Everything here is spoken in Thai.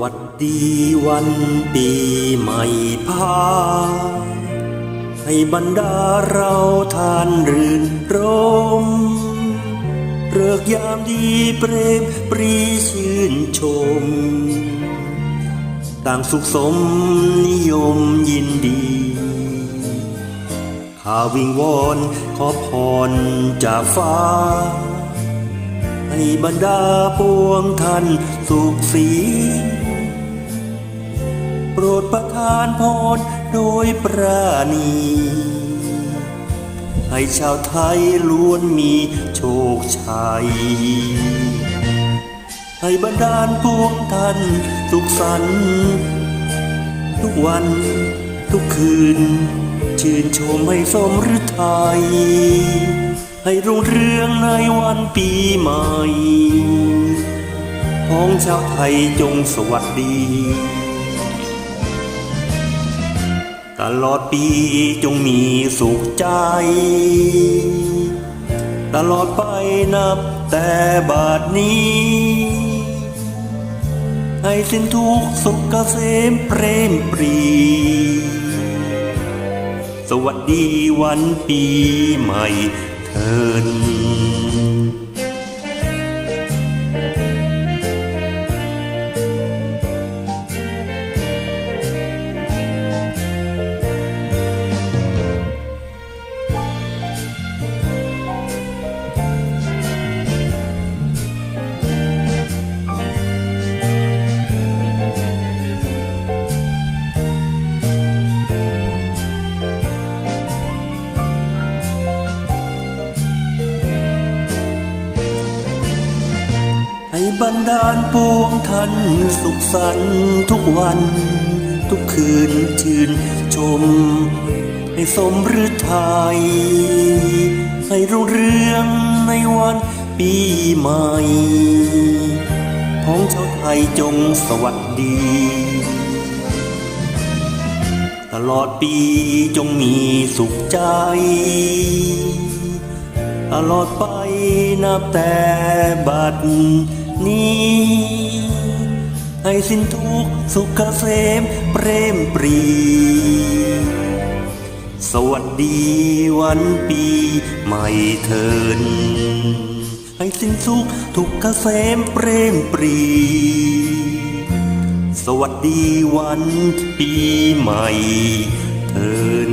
วัสดีวันปีใหม่พา ให้บรรดาเราทานรื่นรมเริกยามดีเปรมปรีชื่นชม ต่างสุขสมนิยมยินดีข้าวิงวอนขอพรจากฟ้าให้บรรดาปวงท่านสุขสี รดประทานพรโดยปราณี ให้ชาวไทยล้วนมีโชคชัย ให้บรรดาลปวงท่านสุขสันต์ทุกวันทุกคืน ชื่นชมให้สมฤทัย ให้รุ่งเรืองในวันปีใหม่พ้องชาวไทยจงสวัสดี ตลอดปีจงมีสุขใจ ตลอดไปนับแต่บาทนี้ ให้สิ้นทุกสุขเกษมเปรมปรี สวัสดีวันปีใหม่เทิน ดาลปวงท่านสุขสันต์ทุกวัน ทุกคืนชื่นชม ให้สมฤทัยให้รุ่งเรืองในวันปีใหม่พ้องชาวไทยจงสวัสดี ตลอดปีจงมีสุขใจ ตลอดไปนับแต่บัดนี้ ให้สิ้นทุกสุขเกษมเปรมปรี สวัสดีวันปีใหม่เทิน ให้สิ้นสุขทุกเกษมเปรมปรี สวัสดีวันปีใหม่เทิน